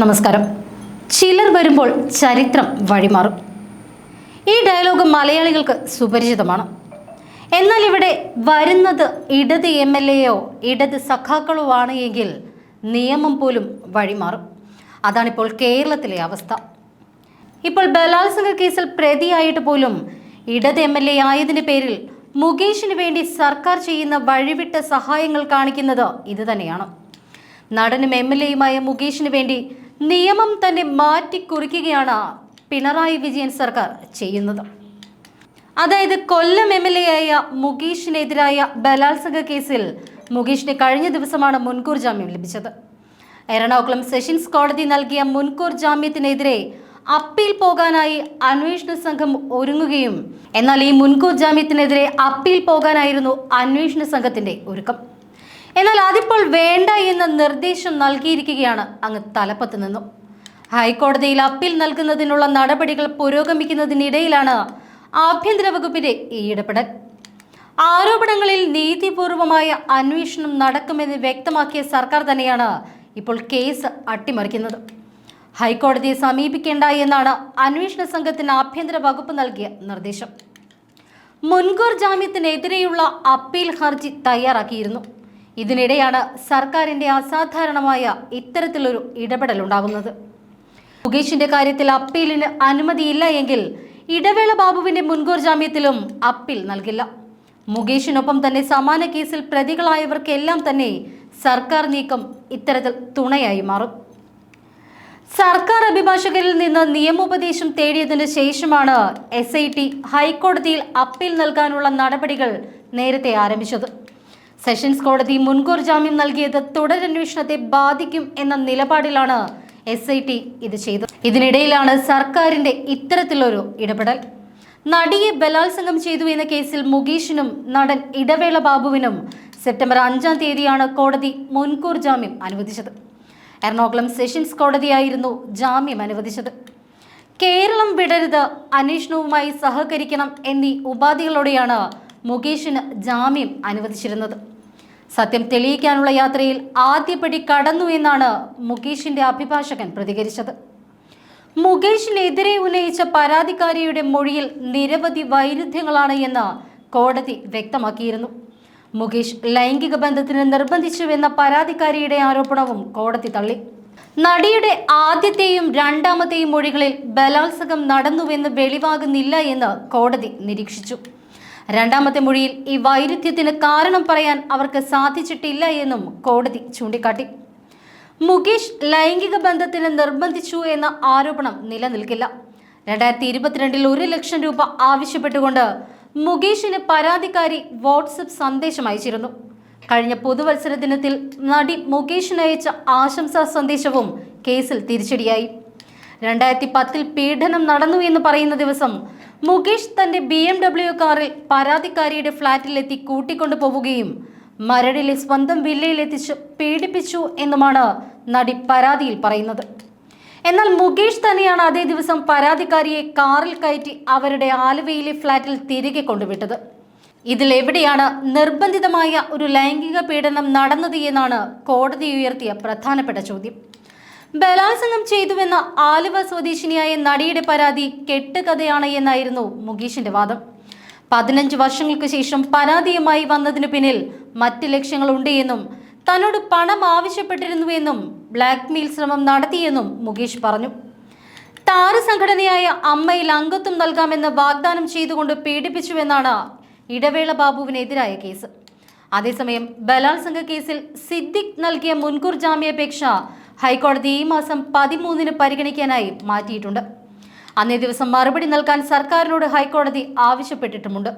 നമസ്കാരം. ചിലർ വരുമ്പോൾ ചരിത്രം വഴിമാറും. ഈ ഡയലോഗ് മലയാളികൾക്ക് സുപരിചിതമാണ്. എന്നാൽ ഇവിടെ വരുന്നത് ഇടത് എം എൽ എയോ ഇടത് സഖാക്കളോ ആണ് എങ്കിൽ നിയമം പോലും വഴിമാറും. അതാണിപ്പോൾ കേരളത്തിലെ അവസ്ഥ. ഇപ്പോൾ ബലാത്സംഗ കേസിൽ പ്രതിയായിട്ട് പോലും ഇടത് എം എൽ എ ആയതിന്റെ പേരിൽ മുകേഷിന് വേണ്ടി സർക്കാർ ചെയ്യുന്ന വഴിവിട്ട സഹായങ്ങൾ കാണിക്കുന്നത് ഇത് തന്നെയാണ്. നടനും എം എൽ എയുമായ മുകേഷിന് വേണ്ടി നിയമം തന്നെ മാറ്റിക്കുറിക്കുകയാണ് പിണറായി വിജയൻ സർക്കാർ ചെയ്യുന്നത്. അതായത് കൊല്ലം എം എൽ എ ആയ മുകേഷിനെതിരായ ബലാത്സംഗ കേസിൽ മുകേഷിന് കഴിഞ്ഞ ദിവസമാണ് മുൻകൂർ ജാമ്യം ലഭിച്ചത്. എറണാകുളം സെഷൻസ് കോടതി നൽകിയ മുൻകൂർ ജാമ്യത്തിനെതിരെ അപ്പീൽ പോകാനായി അന്വേഷണ സംഘം ഒരുങ്ങുകയും എന്നാൽ ഈ മുൻകൂർ ജാമ്യത്തിനെതിരെ അപ്പീൽ പോകാനായിരുന്നു അന്വേഷണ സംഘത്തിന്റെ ഒരുക്കം. എന്നാൽ അതിപ്പോൾ വേണ്ട എന്ന നിർദ്ദേശം നൽകിയിരിക്കുകയാണ്. അങ്ങ് തലപ്പത്ത് നിന്നും. ഹൈക്കോടതിയിൽ അപ്പീൽ നൽകുന്നതിനുള്ള നടപടികൾ പുരോഗമിക്കുന്നതിനിടയിലാണ് ആഭ്യന്തര വകുപ്പിന്റെ ഈ ഇടപെടൽ ആരോപണങ്ങളിൽ നീതിപൂർവമായ അന്വേഷണം നടക്കുമെന്ന് വ്യക്തമാക്കിയ സർക്കാർ തന്നെയാണ് ഇപ്പോൾ കേസ് അട്ടിമറിക്കുന്നത്. ഹൈക്കോടതിയെ സമീപിക്കേണ്ട എന്നാണ് അന്വേഷണ സംഘത്തിന് ആഭ്യന്തര വകുപ്പ് നൽകിയ നിർദ്ദേശം. മുൻകൂർ ജാമ്യത്തിനെതിരെയുള്ള അപ്പീൽ ഹർജി തയ്യാറാക്കിയിരുന്നു. ഇതിനിടെയാണ് സർക്കാരിന്റെ അസാധാരണമായ ഇത്തരത്തിലൊരു ഇടപെടൽ ഉണ്ടാകുന്നത് മുകേഷിന്റെ കാര്യത്തിൽ അപ്പീലിന് അനുമതിയില്ല എങ്കിൽ ഇടവേള ബാബുവിന്റെ മുൻകൂർ ജാമ്യത്തിലും അപ്പീൽ നൽകില്ല. മുകേഷിനൊപ്പം തന്നെ സമാന കേസിൽ പ്രതികളായവർക്കെല്ലാം തന്നെ സർക്കാർ നീക്കം ഇത്തരത്തിൽ തുണയായി മാറും. സർക്കാർ അഭിഭാഷകരിൽ നിന്ന് നിയമോപദേശം തേടിയതിനു ശേഷമാണ് എസ് ഐ ടി ഹൈക്കോടതിയിൽ അപ്പീൽ നൽകാനുള്ള നടപടികൾ നേരത്തെ ആരംഭിച്ചത്. സെഷൻസ് കോടതി മുൻകൂർ ജാമ്യം നൽകിയത് തുടരന്വേഷണത്തെ ബാധിക്കും എന്ന നിലപാടിലാണ് എസ് ഐ ടി ഇത് ചെയ്തത്. ഇതിനിടയിലാണ് സർക്കാരിന്റെ ഇത്തരത്തിലൊരു ഇടപെടൽ. നടിയെ ബലാത്സംഗം ചെയ്തു എന്ന കേസിൽ മുകേഷിനും നടൻ ഇടവേള ബാബുവിനും സെപ്റ്റംബർ അഞ്ചാം തീയതിയാണ് കോടതി മുൻകൂർ ജാമ്യം അനുവദിച്ചത്. എറണാകുളം സെഷൻസ് കോടതിയായിരുന്നു ജാമ്യം അനുവദിച്ചത്. കേരളം വിടരുത് അന്വേഷണവുമായി സഹകരിക്കണം എന്നീ ഉപാധികളോടെയാണ് മുകേഷിന് ജാമ്യം അനുവദിച്ചിരുന്നത്. സത്യം തെളിയിക്കാനുള്ള യാത്രയിൽ ആദ്യപടി കടന്നു എന്നാണ് മുകേഷിന്റെ അഭിഭാഷകൻ പ്രതികരിച്ചത്. മുകേഷിനെതിരെ ഉന്നയിച്ച പരാതിക്കാരിയുടെ മൊഴിയിൽ നിരവധി വൈരുദ്ധ്യങ്ങളാണ് എന്ന് കോടതി വ്യക്തമാക്കിയിരുന്നു. മുകേഷ് ലൈംഗിക ബന്ധത്തിന് നിർബന്ധിച്ചുവെന്ന പരാതിക്കാരിയുടെ ആരോപണവും കോടതി തള്ളി. നടിയുടെ ആദ്യത്തെയും രണ്ടാമത്തെയും മൊഴികളിൽ ബലാത്സംഗം നടന്നുവെന്ന് വെളിവാകുന്നില്ല എന്ന് കോടതി നിരീക്ഷിച്ചു. രണ്ടാമത്തെ മൊഴിയിൽ ഈ വൈരുദ്ധ്യത്തിന് കാരണം പറയാൻ അവർക്ക് സാധിച്ചിട്ടില്ല എന്നും കോടതി ചൂണ്ടിക്കാട്ടി. മുകേഷ് ലൈംഗിക ബന്ധത്തിന് നിർബന്ധിച്ചു എന്ന ആരോപണം നിലനിൽക്കില്ല. രണ്ടായിരത്തി ഇരുപത്തിരണ്ടിൽ ഒരു ലക്ഷം രൂപ ആവശ്യപ്പെട്ടുകൊണ്ട് മുകേഷിന് പരാതിക്കാരി വാട്സപ്പ് സന്ദേശം അയച്ചിരുന്നു. കഴിഞ്ഞ പുതുവത്സര ദിനത്തിൽ നടി മുകേഷിന് അയച്ച ആശംസാ സന്ദേശവും കേസിൽ തിരിച്ചടിയായി. രണ്ടായിരത്തി പത്തിൽ പീഡനം നടന്നു എന്ന് പറയുന്ന ദിവസം മുകേഷ് തന്റെ ബി എം ഡബ്ല്യു കാറിൽ പരാതിക്കാരിയുടെ ഫ്ളാറ്റിലെത്തി കൂട്ടിക്കൊണ്ടു പോവുകയും മരടിലെ സ്വന്തം വില്ലയിലെത്തിച്ച് പീഡിപ്പിച്ചു എന്നുമാണ് നടി പരാതിയിൽ പറയുന്നത്. എന്നാൽ മുകേഷ് തന്നെയാണ് അതേ ദിവസം പരാതിക്കാരിയെ കാറിൽ കയറ്റി അവരുടെ ആലുവയിലെ ഫ്ളാറ്റിൽ തിരികെ കൊണ്ടുവിട്ടത്. ഇതിൽ എവിടെയാണ് നിർബന്ധിതമായ ഒരു ലൈംഗിക പീഡനം നടന്നത് എന്നാണ് കോടതി ഉയർത്തിയ പ്രധാനപ്പെട്ട ചോദ്യം. ബലാത്സംഗം ചെയ്തുവെന്ന ആലുവ സ്വദേശിനിയായ നടിയുടെ പരാതി കെട്ടുകഥയാണ് എന്നായിരുന്നു മുകേഷിന്റെ വാദം. പതിനഞ്ച് വർഷങ്ങൾക്ക് ശേഷം പരാതിയുമായി വന്നതിനു പിന്നിൽ മറ്റ് ലക്ഷ്യങ്ങളുണ്ട് എന്നും തന്നോട് പണം ആവശ്യപ്പെട്ടിരുന്നുവെന്നും ബ്ലാക്ക് മെയിൽ ശ്രമം നടത്തിയെന്നും മുകേഷ് പറഞ്ഞു. താര സംഘടനയായ അമ്മയിൽ അംഗത്വം നൽകാമെന്ന് വാഗ്ദാനം ചെയ്തുകൊണ്ട് പീഡിപ്പിച്ചുവെന്നാണ് ഇടവേള ബാബുവിനെതിരായ കേസ്. അതേസമയം ബലാത്സംഗ കേസിൽ സിദ്ദിഖ് നൽകിയ മുൻകൂർ ജാമ്യാപേക്ഷ ഹൈക്കോടതി ഈ മാസം പതിമൂന്നിന് പരിഗണിക്കാനായി മാറ്റിയിട്ടുണ്ട്. അന്നേ ദിവസം മറുപടി നൽകാൻ സർക്കാരിനോട് ഹൈക്കോടതി ആവശ്യപ്പെട്ടിട്ടുമുണ്ട്.